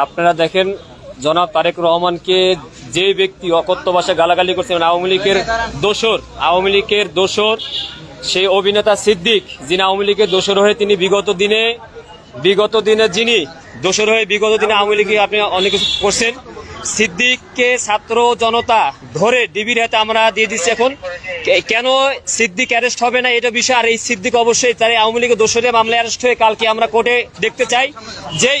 আপনারা দেখেন, জনাব তারেক রহমানকে যে ব্যক্তি অকথ্য ভাষায় গালাগালি করছে মানে আওয়ামী লীগের দোসর আওয়ামী লীগের দোসর সেই অভিনেতা সিদ্দিক, যিনি আওয়ামী লীগের দোসর হয়ে তিনি বিগত দিনে বিগত দিনে যিনি দোসর হয়ে বিগত দিনে আওয়ামী লীগে আপনি অনেক কিছু করছেন, সিদ্দিককে ছাত্র জনতা ধরে ডিবির হাতে আমরা দিয়ে দিচ্ছি এখন। কেন সিদ্দিক অ্যারেস্ট হবে না, এটা বিষয়, আর এই সিদ্দিক অবশ্যই তার আওয়ামী লীগের দোষরে মামলায় অ্যারেস্ট হয়ে কালকে আমরা কোর্টে দেখতে চাই যেই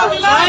ভাই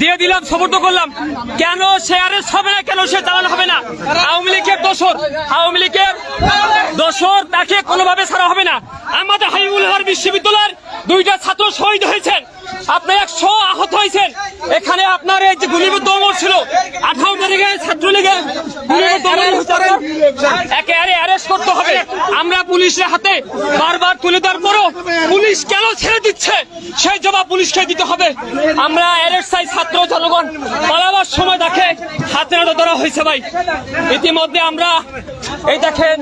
দিয়ে দিলাম, সমর্থ করলাম। কেন সে আরেস্ট হবে না, কেন সে চালানো হবে না? আওয়ামী লীগের দোষর, আওয়ামী লীগের দোষর তাকে কোনোভাবে ছাড়া হবে না। আমাদের হাইবুল বিশ্ববিদ্যালয়ের দুইটা ছাত্র শহীদ হয়েছেন। আপনার একশো আহত হয়েছেন। এখানে আপনার এই যে গুলিবিদ্ধ অমর ছিল, আঠারো তারিখে ছাত্রলীগের গুলিবিদ্ধ অমর। একেবারে অ্যারেস্ট করতে হবে। পুলিশের হাতে বারবার তুলে দেওয়ার পরও পুলিশ কেন ছেড়ে দিচ্ছে? সেই জবাব পুলিশকে দিতে হবে। আমরা অ্যারেস্ট ছাত্র জনগণ। পালাবার সময় দেখে হাতে নাতে ধরা হয়েছে ভাই। ইতিমধ্যে আমরা এই দেখেন,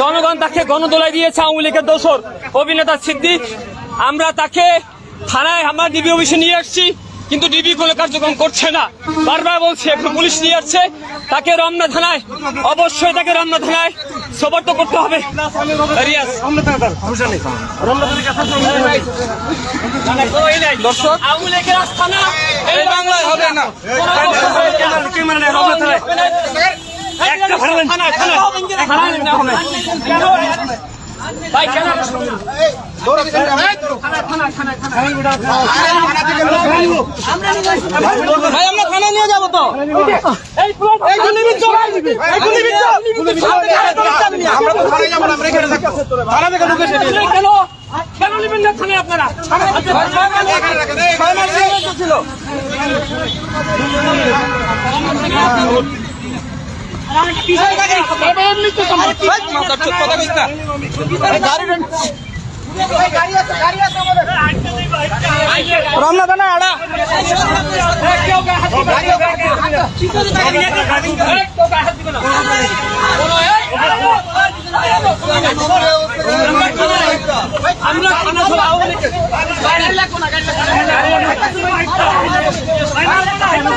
জনগণ তাকে গণদোলায় দিয়েছে আওয়ামী লীগের দোসর অভিনেতা সিদ্দিক। আমরা তাকে থানায় আমরা ডিবি অফিসে নিয়ে আসছি, কিন্তু ডিবি কোনো কার্যক্রম করছে না। বারবার বলছে পুলিশ নিয়ে আসছে। তাকে রমনা থানায়, অবশ্যই তাকে রমনা থানায় সবর্ত করতে হবে। দর্শক, এই বাংলায় হবে না। একটা। ভাই কেন আমরা থানা নিয়ে যাব তো। এই পুরো- এই গুলিবিদ্ধ এই গুলিবিদ্ধ আমরা তো থানায় যাব না আমরা এখানে থাকব থানা থেকে ঢুকে সেটা কেন কেন নেবেন না থানায় আপনারা ছিল রমনা থানা আড়া আমরা থানা সব আওয়ামী লীগের আওয়ামী লীগের দোষ করতে কোনো ছাড় হবে না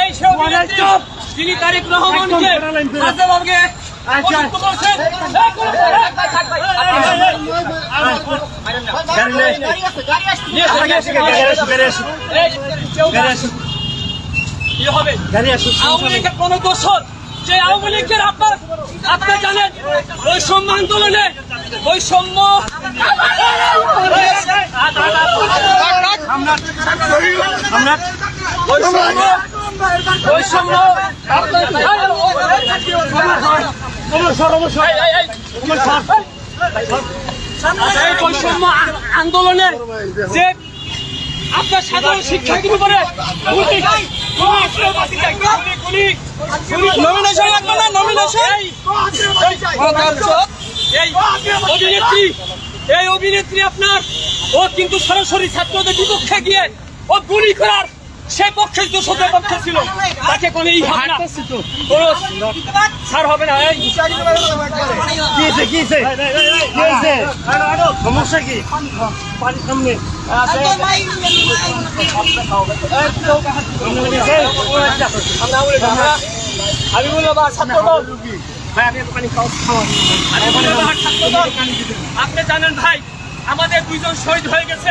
এই সব যিনি তারেক রহমানকে কোন- দোষর যে আওয়ামী লীগের আপনার আপনি জানেন বৈষম্য আন্দোলনে বৈষম্য বৈষম্য বৈষম্য এই বৈষম্য আন্দোলনের যে আপনার সাধারণ উপরে নমিনেশন এই, এই অভিনেত্রী এই অভিনেত্রী আপনার ও কিন্তু সরাসরি ছাত্রদের বিপক্ষে গিয়ে ও গুলি করার সে পক্ষে তো দোষদের পক্ষে ছিল তাকে কোনো ই হবে না ছাড় হবে না এই সমস্যা কি পানি সামনে আমি বললাম বা ভাই আমি একটু পানি আমি আপনি জানেন ভাই আমাদের দুইজন শহীদ হয়ে গেছে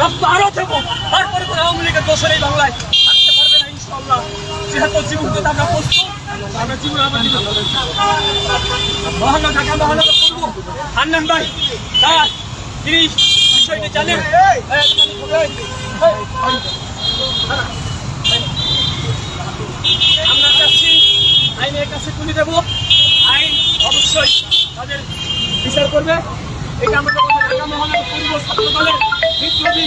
রক্ত আরও দেবো তারপরে কোনো আওয়ামী লীগের দোষর এই বাংলায় আসতে পারবে না ইনশাল্লাহ যেহেতু জীবন দিতে আমরা প্রস্তুত আমরা জীবন আমার জীবন মহানগর ঢাকা মহানগর করব হান্নান ভাই তার তিনি বিষয়টি জানেন আমরা চাচ্ছি আইনের কাছে তুলে দেবো। আইন অবশ্যই তাদের বিচার করবে। এটা আমরা ঢাকা মহানগর পূর্ব ছাত্র দলের বিপ্লবী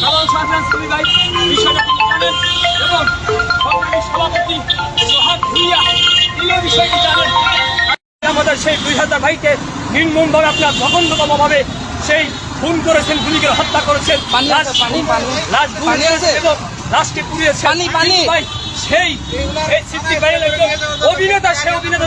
সাধারণ সাধারণ শ্রমিক ভাই বিষয়টা তিনি জানেন এবং সংগ্রামী সভাপতি সোহাগ ভুইয়া তিনিও বিষয়টি জানেন। আমাদের সেই দুই হাজার ভাইকে নির্মমভাবে আপনার জঘন্যতম ভাবে সেই খুন করেছেন গুলি করে হত্যা করেছেন এবং লাশকে পুড়িয়েছে পানি, পানি। ভাই সেই অভিনেতা সেই অভিনেতা